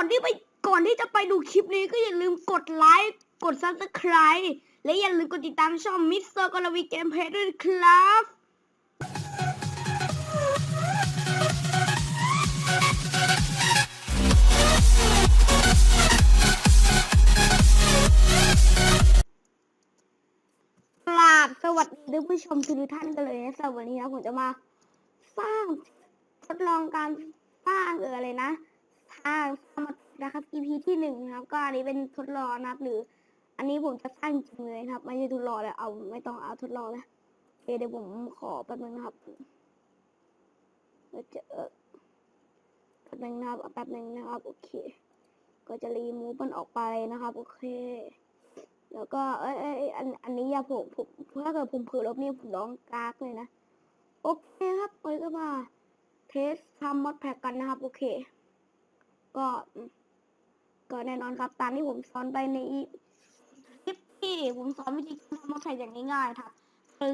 อนที่ไปก่อนที่จะไปดูคลิปนี้ก็อย่าลืมกดไลค์กด subscribe และอย่าลืมกดติดตามช่องมิสเตอร์กรวีเกมเพลย์ด้วยครับกราบสวัสดีท่านผู้ชมทุกท่านกันเลยนะสำหรับวันนี้นะผมจะมาสร้างทดลองการสร้างเอออะไรนะ ทางสมรรถนะครับ EP ที่หนึ่งนะครับ ก็อันนี้เป็นทดลองนะครับ หรือ อันนี้ผมจะสร้างจริงเลยครับ ไม่ใช่ทดลองเลยเอาไม่ต้องเอาทดลองแล้วโอเเดี๋ยวผมขอแป๊บนึงนะครับเดี๋ยวจะเออแป๊บนึงนะครับเอาแป๊บนึงนะครับ โอเค ก็จะรีมูฟมันออกไปนะครับ โอเค แล้วก็เอ้ยเอ้ยเอ้ยอันอันนี้อย่าผมผมถ้าเกิดผมเผลอลบนี่ผมร้องกากเลยนะ โอเคครับไปก็มาเทสทำมอดแพ็กกันนะครับ โอเค ก็ก็แน่นอนครับ ตามที่ผมสอนไปในคลิปที่ผมสอนวิธีการทำมาใส่อย่างง่ายๆครับ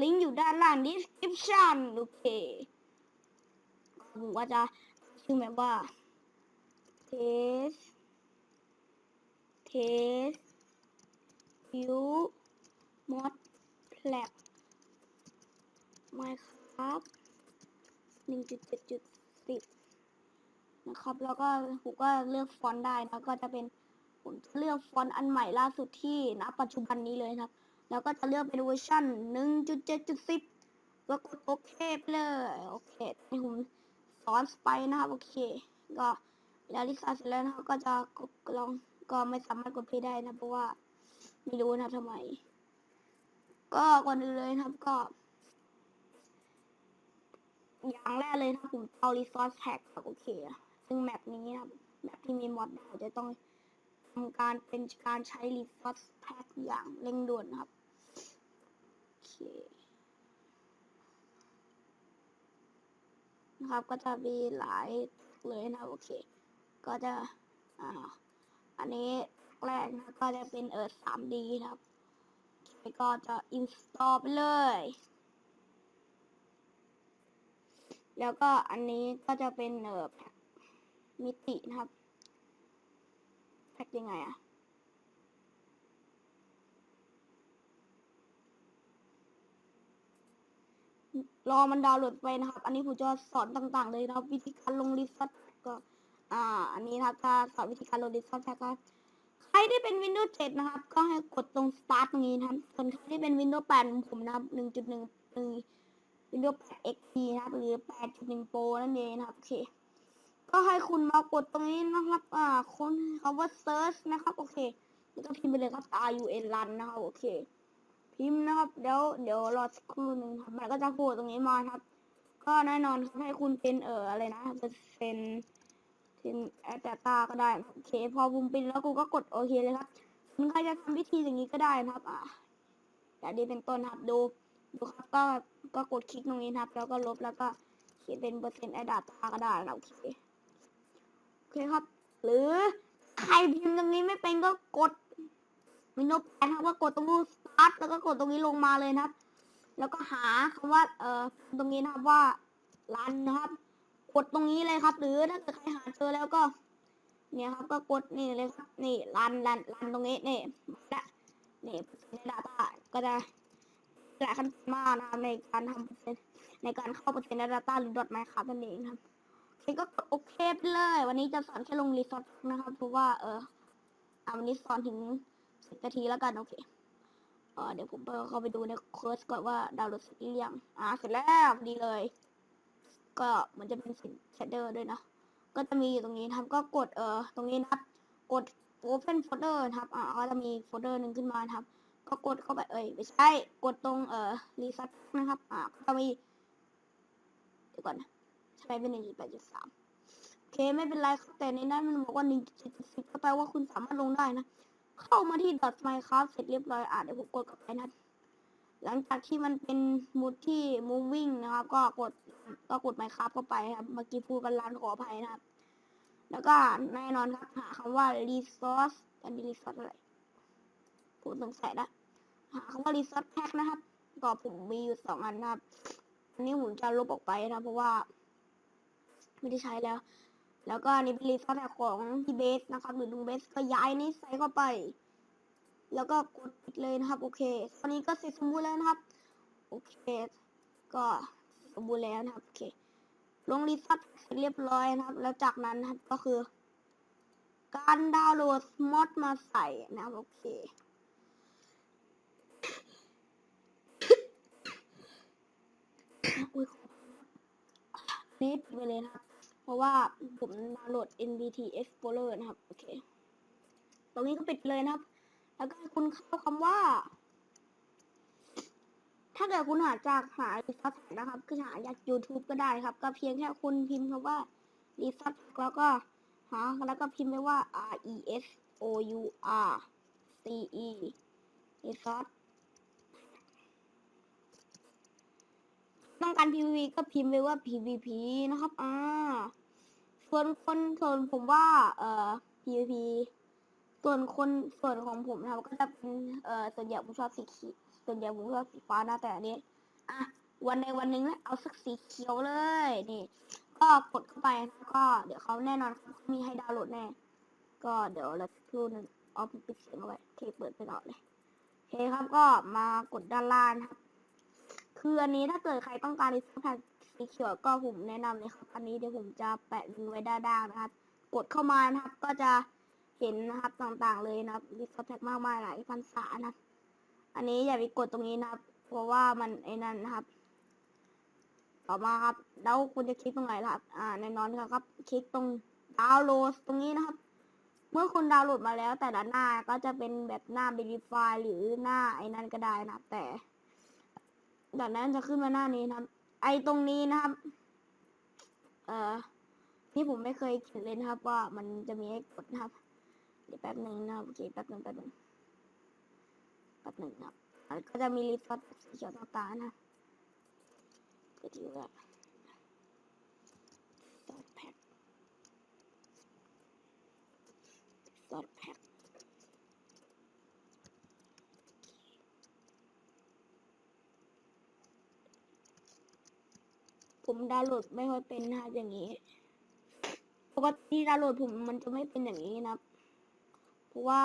ลิงก์อยู่ด้านล่าง description โอเคผมก็จะชื่อแบบว่า test test view mod lab minecraft 1.7.10 นะครับ แล้วก็ผมก็เลือกฟอนต์ได้นะก็จะเป็นผมเลือกฟอนต์อันใหม่ล่าสุดที่ณปัจจุบันนี้เลยนะครับ แล้วก็จะเลือกเป็นเวอร์ชันหนึ่งจุดเจ็ดจุดสิบแล้วกดโอเคไปเลยโอเคให้ผมสอนไปนะครับโอเค ก็แล้วลิซ่าเสร็จแล้วนะก็จะกดลองก็ไม่สามารถกดเพลย์ได้นะเพราะว่าไม่รู้นะทำไม ก็ก่อนอื่นเลยนะครับก็ อย่างแรกเลยนะผมเอา resource pack ครับโอเคอะ ซึ่งแมปนี้นะครับแมปที่มีมอดเราจะต้องทำการเป็นการใช้ resource pack อย่างเร่งด่วนนะครับโอเคนะครับก็จะมีหลายเลยนะโอเค ก็จะอ่าอันนี้แรกนะก็จะเป็นเออ 3D นะครับโอเคก็จะ install ไปเลย แล้วก็อันนี้ก็จะเป็นเออแพ็ค มิตินะครับ แพ็คยังไงอะรอมันดาวน์โหลดไปนะครับ อันนี้ผมจะสอนต่างๆ เลยนะครับ วิธีการลงลิสต์ก็ อ่า อันนี้นะครับจะสอนวิธีการลงลิสต์แพ็คก็ใครที่เป็น Windows 7 นะครับ ก็ให้กดตรง Start ตรงนี้นะครับส่วนใครที่เป็น Windows 8เหมือนผมนะครับ 1.1 Windows 8 XP นะครับ หรือ 8.1 Pro นั่นเองนะครับ โอเค ก็ให้คุณมากดตรงนี้นะครับ อ่า ค้นคำว่า search นะครับ โอเคแล้วก็พิมพ์ไปเลยครับ R U N run นะครับ โอเค พิมพ์นะครับ เดี๋ยว เดี๋ยวรอสักครู่หนึ่งครับมันก็จะโผล่ตรงนี้มาครับ ก็แน่นอนให้คุณเป็นเอ่ออะไรนะเปอร์เซ็นต์เป็นแอดดตาก็ได้ โอเค พอบุมปินแล้วกูก็กดโอเคเลยครับคุณใครจะทำวิธีอย่างนี้ก็ได้นะครับ อ่าอย่างนี้เป็นต้นครับ ดู ดูครับ ก็ ก็กดคลิกตรงนี้ครับ แล้วก็ลบ แล้วก็เขียนเป็นเปอร์เซ็นต์แอดดตาก็ได้นะโอเค เคครับ หรือใครพิมพ์ตรงนี้ไม่เป็นก็กดวินโดว์แปดครับก็กดตรงรูปสตาร์ทแล้วก็กดตรงนี้ลงมาเลยนะครับ แล้วก็หาคำว่าเอ่อตรงนี้นะครับว่ารันนะครับ กดตรงนี้เลยครับ หรือถ้าเกิดใครหาเจอแล้วก็ เนี่ยครับก็กดนี่เลยครับ นี่รันรันรันตรงนี้นี่และนี่ในดาต้าก็จะหลายขั้นตอนมากนะครับในการทำเปอร์เซ็นต์ในการเข้าเปร์เซ็นต์ในดาต้าหรือดอทไมครับนั่นเองครับโอเค ก็กดโอเคไปเลย วันนี้จะสอนแค่ลงรีสอร์ทนะครับ เพราะว่าเอออ่าวันนี้สอนถึงสิบนาทีแล้วกันโอเคเออเดี๋ยวผมไปเข้าไปดูในเคิร์สก่อนว่าดาวน์โหลดเสร็จหรือยังอ่าเสร็จแล้วดีเลย ก็มันจะเป็นสินแชดเดอร์ด้วยนะ ก็จะมีอยู่ตรงนี้นะครับ ก็กดเออตรงนี้นะครับ กด open folder นะครับอ่าก็จะมีโฟลเดอร์หนึ่งขึ้นมานะครับ ก็กดเข้าไปเอ้ยไม่ใช่ กดตรงเอ่อ reset นะครับ อ่าก็จะมีเดี๋ยวก่อนนะ ใช่เป็นหนึ่งจุดแปดจุดสามโอเคไม่เป็นไรแต่ในนั้นมันบอกว่าหนึ่งจุดเจ็ดจุดสิบก็แปลว่าคุณสามารถลงได้นะ เข้ามาที่ .minecraft เสร็จเรียบร้อยอ่าเดี๋ยวผมกดกลับไปนะครับหลังจากที่มันเป็นมูดที่ moving นะครับ ก็กดก็กด Minecraft เข้าไปครับเมื่อกี้พูดกันล้านขออภัยนะครับ แล้วก็แน่นอนครับหาคำว่า resource อันนี้ resource อะไรผมสงสัยละหาคำว่า resource pack นะครับก็ผมมีอยู่สองอันนะครับ อันนี้ผมจะลบออกไปนะเพราะว่า ไม่ได้ใช้แล้ว แล้วก็อันนี้เป็นรีซอสของพี่เบสนะครับหรือลุงเบสก็ย้ายนี้ใส่เข้าไป แล้วก็กดปิดเลยนะครับ โอเค ตอนนี้ก็เสร็จสมบูรณ์แล้วนะครับ โอเค ก็สมบูรณ์แล้วนะครับ โอเค ลงรีซอสเสร็จเรียบร้อยนะครับ แล้วจากนั้นนะครับก็คือ การดาวน์โหลดมอดมาใส่นะครับ โอเคอุ้ยนี่ไปเลยนะครับ เพราะว่าผมดาวน์โหลด NBT Explorer นะครับ โอเค ตรงนี้ก็ปิดเลยนะครับ แล้วก็คุณเข้าคำว่า ถ้าเกิดคุณหาจากหา r e s o u r c e นะครับ คือหาจาก YouTube ก็ได้ครับ ก็เพียงแค่คุณพิมพ์คำว่า r e s o u r c e แล้วก็หาแล้วก็พิมพ์ไปว่า R E S O U R C E r e s o u r c e ต้องการ PVP ก็พิมพ์ไปว่า PVP นะครับ อ่า ส่วนคนส่วนผมว่า เอ่อ PVP ส่วนคนส่วนของผมนะครับ ก็จะเป็นเอ่อส่วนใหญ่ผมชอบสีเขียวส่วนใหญ่ผมชอบสีฟ้านะแต่อันนี้อะวันในวันหนึ่งนะเอาสักสีเขียวเลยนี่ ก็กดเข้าไปนะก็เดี๋ยวเขาแน่นอนเขามีให้ดาวน์โหลดแน่ ก็เดี๋ยวเราสักครู่หนึงเอาปิดเสียงเอาไว้เคเปิดไปต่อเลยโอเคครับก็มากดด้านล่างนะครับ คืออันนี้ถ้าเกิดใครต้องการรีสอร์ทสีเขียวก็ผมแนะนำเลยครับ อันนี้เดี๋ยวผมจะแปะลิงก์ไว้ด้านล่างนะครับ กดเข้ามานะครับ ก็จะเห็นนะครับต่างๆเลยนะครับรีสอร์ทแท็กมากมายหลายพันษานะอันนี้อย่าไปกดตรงนี้นะครับ เพราะว่ามันไอ้นั่นนะครับ ต่อมาครับ แล้วคุณจะคลิกตรงไหนล่ะครับ อ่าแน่นอนครับ คลิกตรงดาวน์โหลดตรงนี้นะครับ เมื่อคุณดาวน์โหลดมาแล้วแต่ละหน้าก็จะเป็นแบบหน้า baby file หรือหน้าไอ้นั่นก็ได้นะครับแต่ จากนั้นจะขึ้นมาหน้านี้นะครับ ไอตรงนี้นะครับ เอ่อที่ผมไม่เคยเขียนเลยนะครับ ว่ามันจะมีให้กดนะครับ เดี๋ยวแป๊บหนึ่งนะครับโอเคแป๊บหนึ่งแป๊บหนึ่งแป๊บหนึ่งนะครับอะก็จะมีรีสอร์ทสีเขียวต่างๆนะครับเดี๋ยวดูว่าซอสแพ็คซอสแพ็ค ผมดาวน์โหลดไม่ค่อยเป็นนะครับอย่างนี้ปกติดาวน์โหลดผมมันจะไม่เป็นอย่างนี้นะครับ เพราะว่า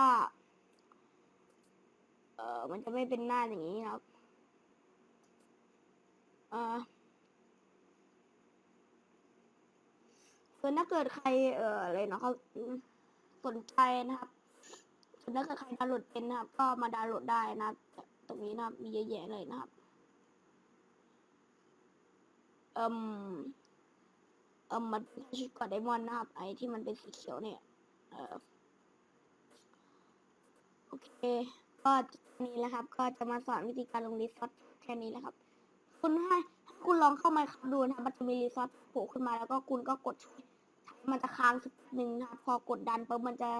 เออมันจะไม่เป็นหน้าอย่างนี้นะครับเออส่วนถ้าเกิดใครเอ่ออะไรนะครับสนใจนะครับส่วนถ้าเกิดใครดาวน์โหลดเป็นนะครับ ก็มาดาวน์โหลดได้นะครับ ตรงนี้นะครับมีเยอะแยะเลยนะครับ เอ่มเอ่มมันชุดกอดไดมอนด์นะครับ ไอที่มันเป็นสีเขียวเนี่ย เออโอเค ก็นี่แหละครับ ก็จะมาสอนวิธีการลงรีสอร์ทแค่นี้แหละครับ คุณให้คุณลองเข้ามาดูนะครับมันจะมีรีสอร์ทโผล่ขึ้นมาแล้วก็คุณก็กดมันจะค้างสักหนึ่งนะครับ พอกดดันปุ๊บมันจะ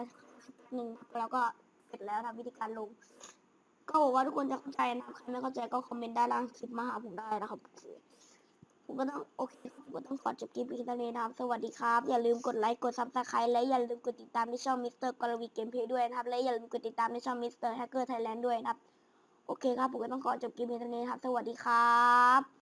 สักหนึ่งแล้วก็เสร็จแล้วนะครับวิธีการลง ก็บอกว่าทุกคนจะเข้าใจนะครับใครไม่เข้าใจก็คอมเมนต์ด้านล่างคลิปมาหาผมได้นะครับ ผมก็ต้องโอเคผมก็ต้องขอจบคลิปเพียงเนนี้นะครับ สวัสดีครับ อย่าลืมกดไลค์กดซับสไครต์และอย่าลืมกดติดตามในช่องมิสเตอร์กรวีเกมเพย์ด้วยนะครับ และอย่าลืมกดติดตามในช่องมิสเตอร์แฮกเกอร์ไทยแลนด์ด้วยนะครับ โอเคครับผมก็ต้องขอจบคลิปเพียงเนนี้นะครับ สวัสดีครับ